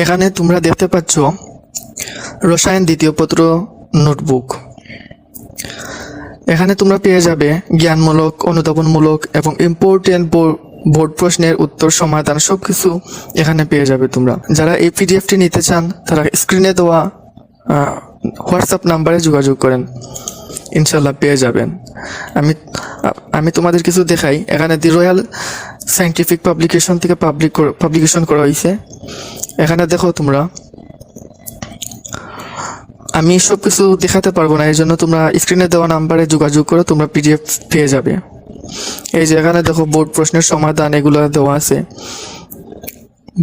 এখানে তোমরা দেখতে পাচ্ছ রসায়ন দ্বিতীয় পত্র নোটবুক। এখানে তোমরা পেয়ে যাবে জ্ঞানমূলক, অনুধাবনমূলক এবং ইম্পর্টেন্ট বোর্ড প্রশ্নের উত্তর, সমাধান সবকিছু এখানে পেয়ে যাবে তোমরা। যারা এই পিডিএফটি নিতে চান, তারা স্ক্রিনে দেওয়া হোয়াটসঅ্যাপ নাম্বারে যোগাযোগ করেন। ইনশাল্লাহ পেয়ে যাবেন। আমি আমি তোমাদের কিছু দেখাই। এখানে দি রয়্যাল সায়েন্টিফিক পাবলিকেশন থেকে পাবলিক পাবলিকেশন করা হয়েছে এখানে দেখো তোমরা, আমি সব কিছু দেখাতে পারব না এই জন্য তোমরা স্ক্রিনে দেওয়া নাম্বারে যোগাযোগ করে, তোমরা পিডিএফ পেয়ে যাবে। এই যে এখানে দেখো বোর্ড প্রশ্নের সমাধান, এগুলো দেওয়া আছে।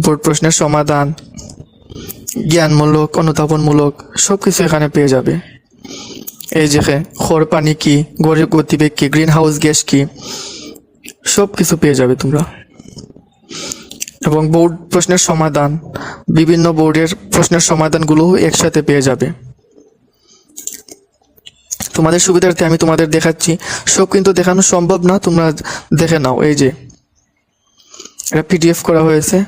বোর্ড প্রশ্নের সমাধান, জ্ঞানমূলক, অনুধাবনমূলক সব কিছু এখানে পেয়ে যাবে। এই যে খড় পানি কি গরিব গতিবেগ কি গ্রিন হাউস গ্যাস কি সব কিছু পেয়ে যাবে তোমরা। এবং বোর্ড প্রশ্নের সমাধান, বিভিন্ন বোর্ডের প্রশ্নের সমাধানগুলো একসাথে পেয়ে যাবে। তোমাদের সুবিধার্থে আমি তোমাদের দেখাচ্ছি। সব কিন্তু দেখানো সম্ভব না, তোমরা দেখে নাও, এই যে। এটা পিডিএফ করা হয়েছে।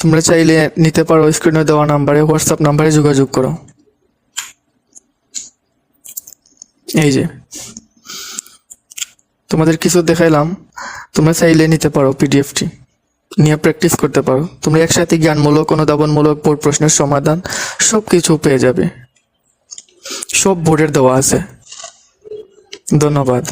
তোমরা চাইলে নিতে পারো স্ক্রিনে দেওয়া নাম্বারে হোয়াটসঅ্যাপ নাম্বারে যোগাযোগ করো। এই যে। তোমাদের কিছু দেখাইলাম। তোমরা চাইলে নিতে পারো পিডিএফটি নিয়ে প্র্যাকটিস করতে পারো। তোমরা একসাথে জ্ঞানমূলক, অনুধাবনমূলক বোর্ড প্রশ্নের সমাধান সব কিছু পেয়ে যাবে। সব বোর্ডের দেওয়া আছে। ধন্যবাদ।